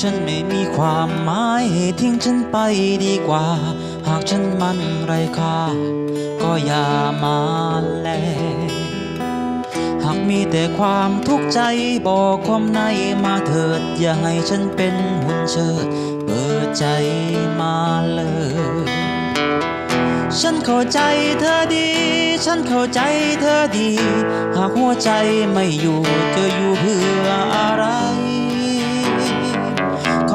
ฉันไม่มีความหมายทิ้งฉันไปดีกว่า หากฉันมันไรค่าก็อย่ามาแล หากมีแต่ความทุกข์ใจบอกความในมาเถิด อย่าให้ฉันเป็นหุ่นเชิด เปิดใจมาเลย ฉันเข้าใจเธอดี ฉันเข้าใจเธอดี หากหัวใจไม่อยู่จะอยู่เพื่ออะไร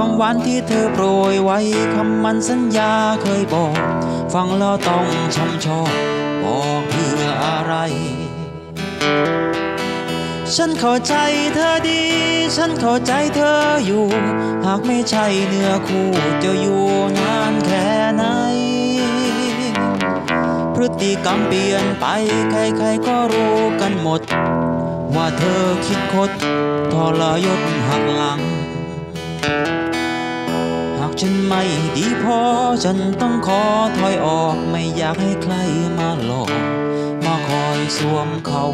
คำหวานที่เธอโปรยไว้คำมันสัญญาเคยบอก ฟังแล้วต้องช้ำชอกบอกเพื่ออะไร ฉันเข้าใจเธอดี ฉันเข้าใจเธออยู่ หากไม่ใช่เนื้อคู่จะอยู่นานแค่ไหน พฤติกรรมเปลี่ยนไปใครๆก็รู้กันหมด ว่าเธอคิดคดทรยศหักหลัง ฉันไม่ดีพอฉันต้องขอถอยออกไม่อยากให้ใครมาหลอก มาคอยสวมเขา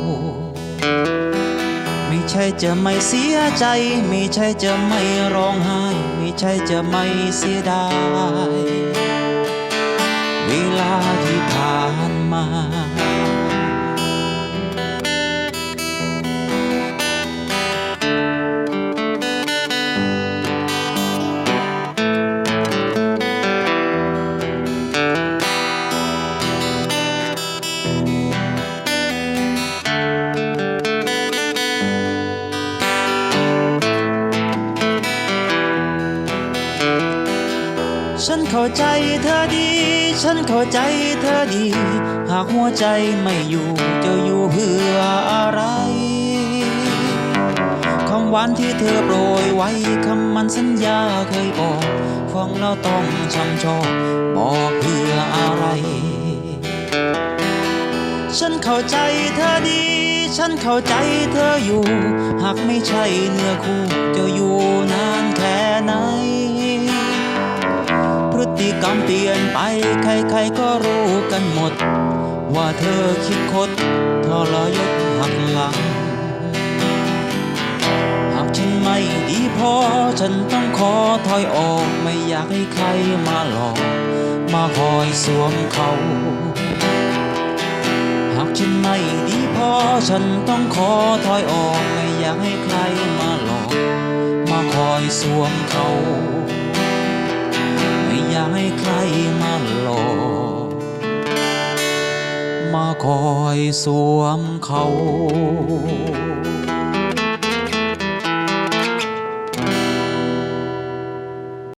ไม่ใช่จะไม่เสียใจ ไม่ใช่จะไม่ร้องไห้ ไม่ใช่จะไม่เสียดาย เวลาที่ผ่านมา ฉันเข้าใจเธอดี ฉันเข้าใจเธอดี หากหัวใจไม่อยู่จะอยู่เพื่ออะไร คำหวานที่เธอโปรยไว้คำมันสัญญาเคยบอกฟังแล้วต้องช้ำชอกบอกเพื่ออะไร ฉันเข้าใจเธอดี ฉันเข้าใจเธออยู่ หากไม่ใช่เนื้อคู่จะอยู่นานแค่ไหน ฤติกรรมเปลี่ยนไปใครๆก็รู้กันหมด ว่าเธอคิดคดทรยศหักหลัง หากฉันไม่ดีพอฉันต้องขอถอยออกไม่อยากให้ใครมาหลอก มาคอยสวมเขา หากฉันไม่ดีพอฉันต้องขอถอยออกไม่อยากให้ใครมาหลอก มาคอยสวมเขา อยากให้ใครมาหลอกมาคอยสวมเขา